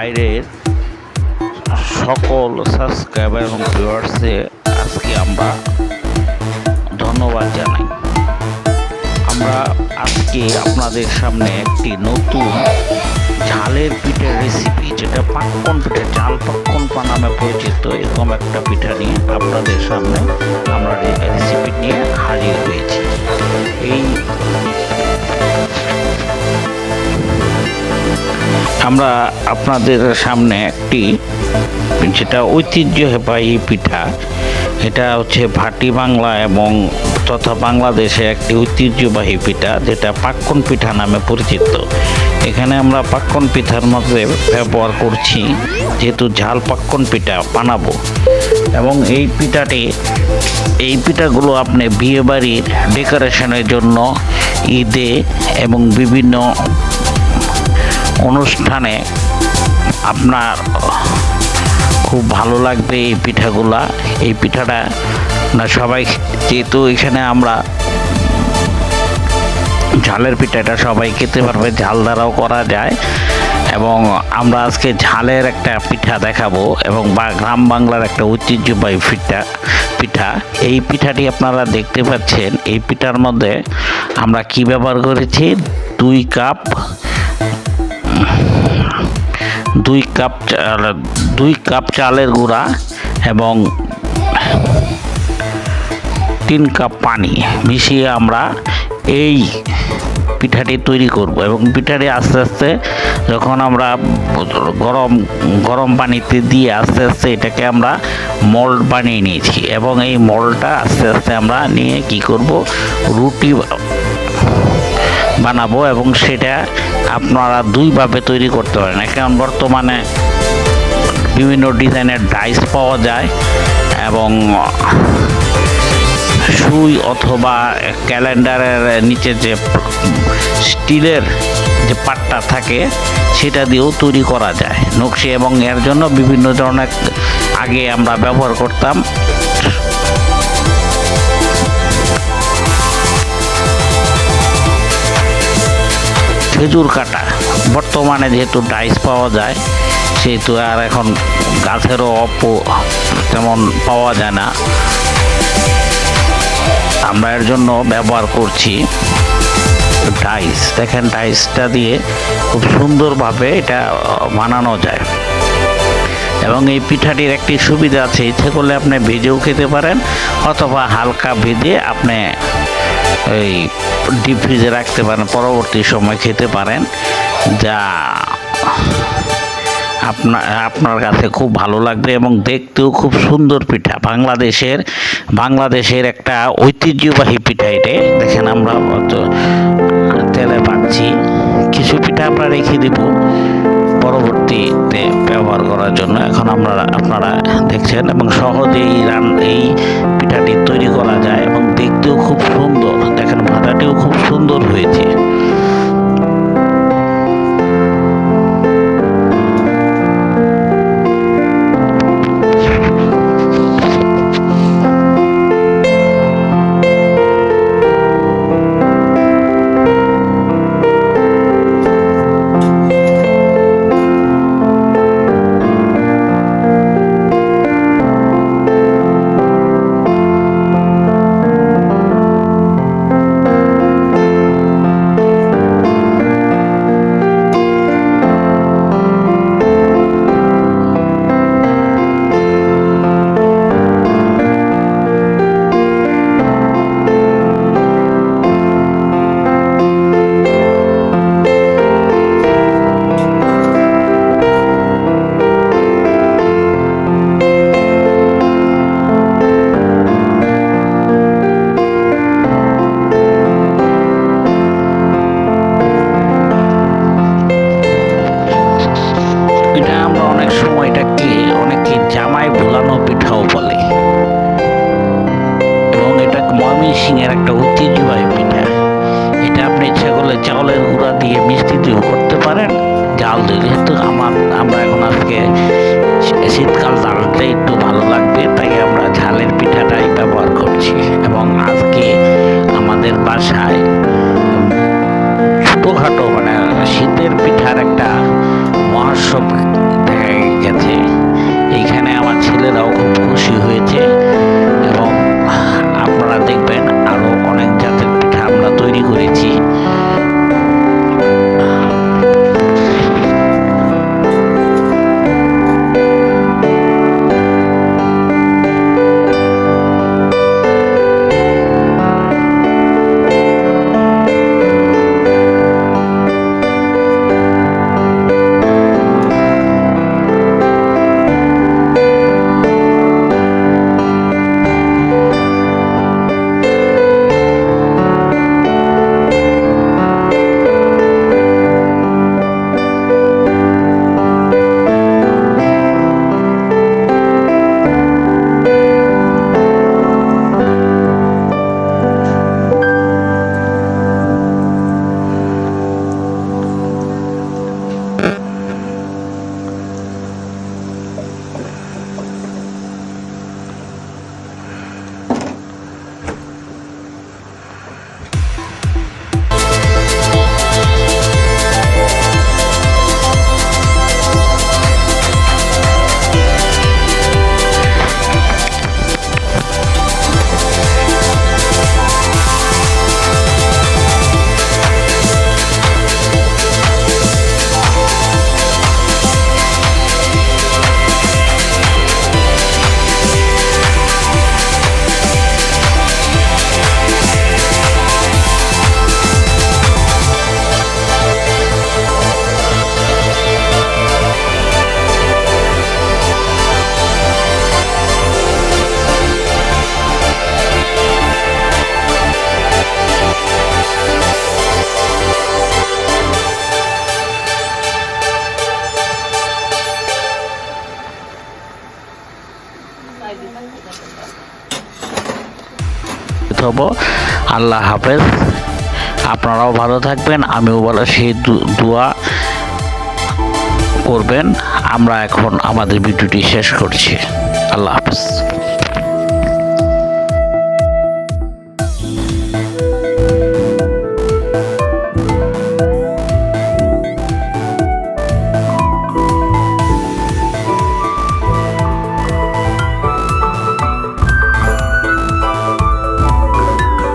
বাইরের সকল সাবস্ক্রাইবার এবং ভিউয়ার্সে আজকে আমরা ধন্যবাদ জানাই। আমরা আজকে আপনাদের সামনে একটি নতুন ঝালের পিঠের রেসিপি যেটা পাক্কন পিঠে, ঝাল পাক্কন পা নামে পরিচিত, এরকম একটা পিঠা নিয়ে আপনাদের সামনে আমরা রেসিপি নিয়ে হাজির হয়েছি। এই আমরা আপনাদের সামনে একটি যেটা ঐতিহ্যবাহী পিঠা। এটা হচ্ছে ভাটি বাংলা এবং তথা বাংলাদেশে একটি ঐতিহ্যবাহী পিঠা, যেটা পাক্কন পিঠা নামে পরিচিত। এখানে আমরা পাক্কন পিঠার মধ্যে ব্যবহার করছি যেহেতু ঝাল পাক্কন পিঠা বানাবো। এবং এই পিঠাটি, এই পিঠাগুলো আপনি বিয়েবাড়ির ডেকোরেশনের জন্য ঈদে এবং বিভিন্ন অনুষ্ঠানে আপনার খুব ভালো লাগবে এই পিঠাগুলা। এই পিঠাটা না, সবাই যেহেতু এখানে আমরা ঝালের পিঠাটা সবাই খেতে পারবে, ঝাল দ্বারাও করা যায়। এবং আমরা আজকে ঝালের একটা পিঠা দেখাবো এবং বা গ্রাম বাংলার একটা ঐতিহ্যবাহী পিঠা পিঠা। এই পিঠাটি আপনারা দেখতে পাচ্ছেন, এই পিঠার মধ্যে আমরা কি ব্যবহার করেছি? দুই কাপ দুই কাপ দুই কাপ চালের গুঁড়া এবং তিন কাপ পানি মিশিয়ে আমরা এই পিঠাটি তৈরি করব এবং পিঠাটি আস্তে আস্তে যখন আমরা গরম গরম পানিতে দিয়ে আস্তে আস্তে এটাকে আমরা মোল্ড বানিয়ে নিয়েছি এবং এই মলটা আস্তে আস্তে আমরা নিয়ে কি করব? রুটি বানাবো এবং সেটা আপনারা দুইভাবে তৈরি করতে পারেন। এখন বর্তমানে বিভিন্ন ডিজাইনের ডাইস পাওয়া যায় এবং সুই অথবা ক্যালেন্ডারের নিচে যে স্টিলের যে পাটটা থাকে, সেটা দিয়েও তৈরি করা যায়। নকশি এবং এর জন্য বিভিন্ন ধরনের আগে আমরা ব্যবহার করতাম। খেজুর কাটা। বর্তমানে যেহেতু ডাইস পাওয়া যায়, সেহেতু আর এখন গাছেরও অপ তেমন পাওয়া যায় না। আমরা এর জন্য ব্যবহার করছি ডাইস। দেখেন ডাইসটা দিয়ে খুব সুন্দরভাবে এটা বানানো যায়। এবং এই পিঠাটির একটি সুবিধা আছে ইচ্ছে করলে আপনি ভেজেও খেতে পারেন, অথবা হালকা ভেজে আপনি এই ডিপ ফ্রিজে রাখতে পারেন, পরবর্তী সময় খেতে পারেন, যা আপনার আপনার কাছে খুব ভালো লাগবে এবং দেখতেও খুব সুন্দর পিঠা। বাংলাদেশের বাংলাদেশের একটা ঐতিহ্যবাহী পিঠা এটা। দেখেন আমরা তেলে পাচ্ছি। কিছু পিঠা আমরা রেখে দিব পরবর্তীতে ব্যবহার করার জন্য। এখন আমরা, আপনারা দেখছেন এবং সহজেই রান, এই পিঠাটি তৈরি করা যায় এবং দেখতেও খুব সুন্দর ভাতাটিও খুব সুন্দর হয়েছে। এটাকে অনেকে জামাই ভোলানো পিঠাও বলে। এবং এটা ময়মনসিংহের একটা ঐতিহ্যবাহী পিঠা। এটা আপনি ইচ্ছা করলে চাউলের গুঁড়া দিয়ে মিষ্টি দিয়েও করতে পারেন। জাল দিয়ে যেহেতু আমার, আমরা এখন আজকে শীতকাল জালটা একটু ভালো লাগবে, তাই আমরা ঝালের পিঠাটাই ব্যবহার করছি। এবং আজকে আমাদের বাসায় ছোটোখাটো মানে শীতের পিঠার একটা মহোৎসব হব আল্লাহ হাফেজ। আপনারাও ভালো থাকবেন, আমিও ভালো সেই দোয়া করবেন। আমরা এখন আমাদের ভিডিওটি শেষ করছি। আল্লাহ হাফেজ।